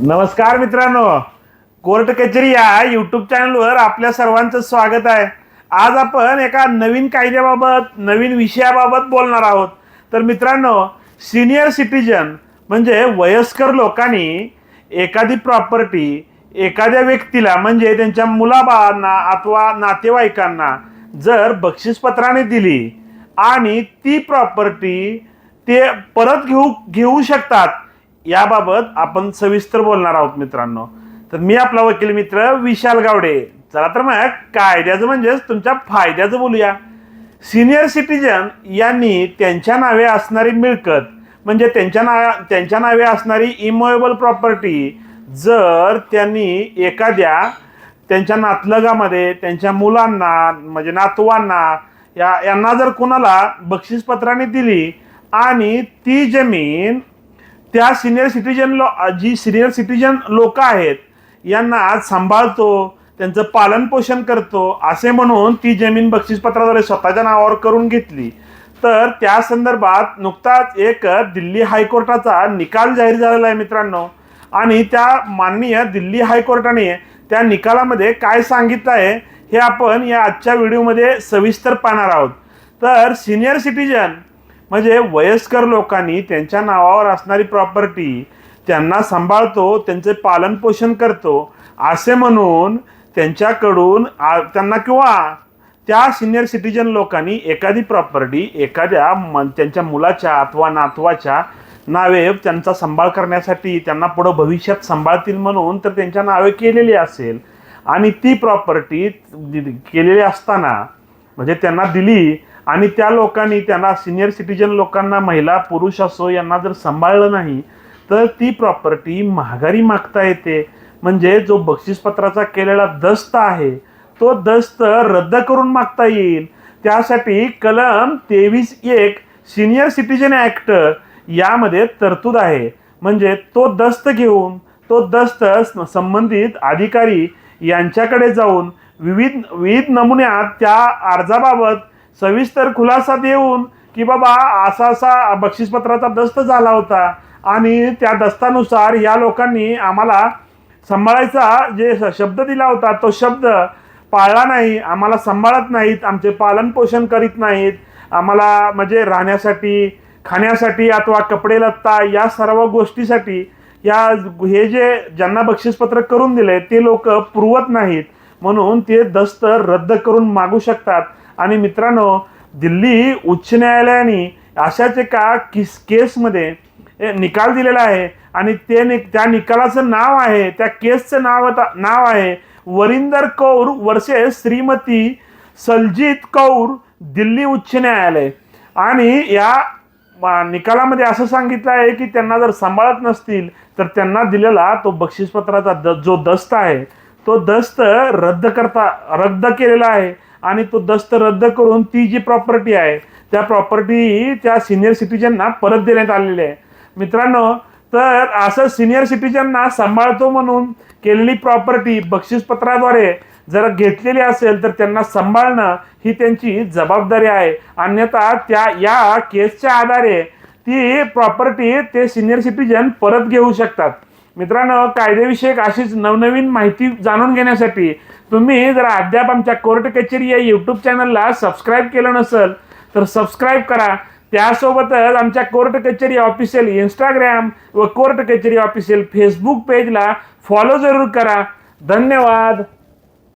नमस्कार मित्रांनो. कोर्ट कचेरी या यूट्यूब चॅनलवर आपल्या सर्वांचं स्वागत आहे. आज आपण एका नवीन कायद्याबाबत नवीन विषयाबाबत बोलणार आहोत. तर मित्रांनो सिनियर सिटीजन म्हणजे वयस्कर लोकांनी एखादी प्रॉपर्टी एखाद्या व्यक्तीला म्हणजे त्यांच्या मुलाबाळांना अथवा नातेवाईकांना जर बक्षीसपत्राने दिली आणि ती प्रॉपर्टी ते परत घेऊ घेऊ शकतात याबाबत आपण सविस्तर बोलणार आहोत मित्रांनो. तर मी आपला वकील मित्र विशाल गावडे. चला तर मग कायद्याचं म्हणजेच तुमच्या फायद्याचं बोलूया. सिनियर सिटीजन यांनी त्यांच्या नावे असणारी मिळकत म्हणजे त्यांच्या ना त्यांच्या नावे असणारी इमोएबल प्रॉपर्टी जर त्यांनी एखाद्या त्यांच्या नातलगामध्ये त्यांच्या मुलांना म्हणजे नातवांना या यांना जर कोणाला बक्षीसपत्राने दिली आणि ती जमीन त्या सिनियर सिटीजन लो जी सिनियर सिटीजन लोक आहेत यांना आज सांभाळतो त्यांचं पालनपोषण करतो असे म्हणून ती जमीन बक्षीसपत्राद्वारे स्वतःच्या नावावर करून घेतली. तर त्या संदर्भात नुकताच एक दिल्ली हायकोर्टाचा निकाल जाहीर झालेला आहे मित्रांनो. आणि त्या माननीय दिल्ली हायकोर्टाने त्या निकालामध्ये काय सांगितलं आहे हे आपण या आजच्या व्हिडिओमध्ये सविस्तर पाहणार आहोत. तर सिनियर सिटीजन म्हणजे वयस्कर लोकांनी त्यांच्या नावावर असणारी प्रॉपर्टी त्यांना सांभाळतो त्यांचे पालनपोषण करतो असे म्हणून त्यांच्याकडून त्यांना किंवा त्या सिनियर सिटीजन लोकांनी एखादी प्रॉपर्टी एखाद्या म त्यांच्या मुलाच्या अथवा नातवाच्या नावे त्यांचा सांभाळ करण्यासाठी त्यांना पुढं भविष्यात सांभाळतील म्हणून तर त्यांच्या नावे केलेली असेल. आणि ती प्रॉपर्टी केलेली असताना म्हणजे त्यांना दिली आणि त्या लोकांनी त्यांना सिनियर सिटीजन लोकांना महिला पुरुष असो यांना जर सांभाळलं नाही तर ती प्रॉपर्टी महागारी मागता येते. म्हणजे जो बक्षीसपत्राचा केलेला दस्त आहे तो दस्त रद्द करून मागता येईल. त्यासाठी कलम तेवीस एक सिनियर सिटीजन ॲक्ट यामध्ये तरतूद आहे. म्हणजे तो दस्त घेऊन तो दस्त संबंधित अधिकारी यांच्याकडे जाऊन विविध विविध नमुन्यात त्या अर्जाबाबत सविस्तर खुलासा देऊन की बाबा असा असा बक्षीसपत्राचा दस्त झाला होता आणि त्या दस्तानुसार या लोकांनी आम्हाला सांभाळायचा जे शब्द दिला होता तो शब्द पाळला नाही आम्हाला सांभाळत नाहीत आमचे पालन पोषण करीत नाहीत आम्हाला म्हणजे राहण्यासाठी खाण्यासाठी अथवा कपडे लत्ता या सर्व गोष्टीसाठी या हे जे ज्यांना बक्षीसपत्र करून दिले ते लोक पुरवत नाहीत. म्हणून ते दस्त रद्द करून मागू शकतात. आणि मित्रांनो दिल्ली उच्च न्यायालयाने अशाच एका किस केसमध्ये निकाल दिलेला आहे आणि ते नि त्या निकालाचं नाव आहे त्या केसचं नाव आता- नाव आहे वरिंदर कौर वर्सेस श्रीमती सलजीत कौर दिल्ली उच्च न्यायालय. आणि या निकालामध्ये असं सांगितलं आहे की त्यांना जर सांभाळत नसतील तर त्यांना दिलेला तो बक्षीसपत्राचा द जो दस्त आहे तो दस्त रद्द करता रद्द केलेला आहे. आणि तो दस्त रद्द करून ती जी प्रॉपर्टी आहे त्या प्रॉपर्टी त्या सिनियर सिटीजनना परत देण्यात आलेली आहे. मित्रांनो तर असं सिनियर सिटीजनना सांभाळतो म्हणून केलेली प्रॉपर्टी बक्षीसपत्राद्वारे जर घेतलेली असेल तर त्यांना सांभाळणं ही त्यांची जबाबदारी आहे. अन्यथा त्या या केसच्या आधारे ती प्रॉपर्टी ते सिनियर सिटीजन परत घेऊ शकतात. मित्रांनो कायदेविषयक अशीच नवनवीन माहिती जाणून घेण्यासाठी तुम्ही जर अद्याप आमच्या कोर्ट कचेरी या यूट्यूब चॅनलला सबस्क्राईब केलं नसेल तर सबस्क्राईब करा. त्यासोबतच आमच्या कोर्ट कचेरी ऑफिशियल इंस्टाग्राम व कोर्ट कचेरी ऑफिशियल फेसबुक पेजला फॉलो जरूर करा. धन्यवाद.